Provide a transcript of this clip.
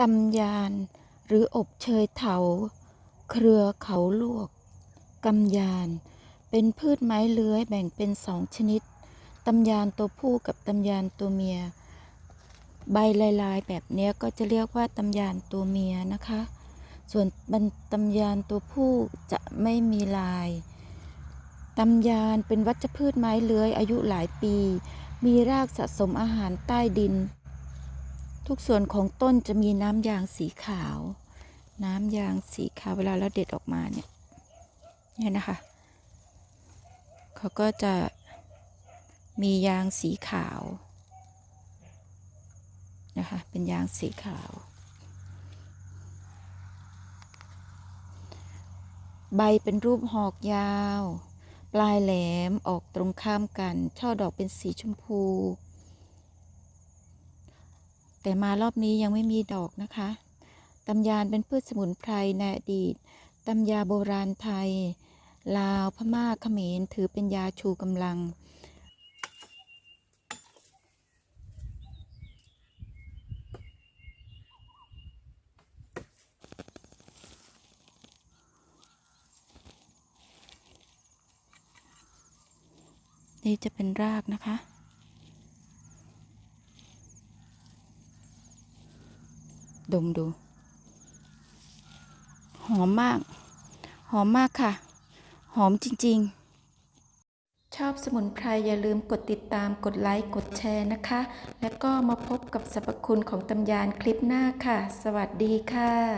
ตำยาน หรืออบเชยเถา เครือเขาลวกกำยาน เป็นพืชไม้เลื้อยแบ่งเป็นสองชนิดตำยานตัวผู้กับตำยานตัวเมีย ใบลายๆ แบบเนี้ยก็จะเรียกว่าตำยานตัวเมียนะคะ ส่วนบันตำยานตัวผู้จะไม่มีลายตำยานเป็นวัชพืชไม้เลื้อยอายุหลายปี มีรากสะสมอาหารใต้ดิน ทุกส่วนของต้นจะมีน้ำยางสีขาว น้ำยางสีขาวเวลาเราเด็ดออกมาเนี่ยเนี่ยนะคะ เขาก็จะมียางสีขาวนะคะ เป็นยางสีขาว ใบเป็นรูปหอกยาว ปลายแหลมออกตรงข้ามกัน ช่อดอกเป็นสีชมพู แต่มารอบนี้ยังไม่มีดอกนะคะตำยานเป็นพืชสมุนไพรในอดีตตำยาโบราณไทย ลาวพม่าเขมรถือเป็นยาชูกำลัง นี่จะเป็นรากนะคะ ดมดู หอมมาก หอมมากค่ะ หอมจริง ๆ ชอบสมุนไพรอย่าลืมกดติดตามกดไลค์ กดแชร์นะคะ แล้วก็มาพบกับสรรพคุณของตำยานคลิปหน้าค่ะ สวัสดีค่ะ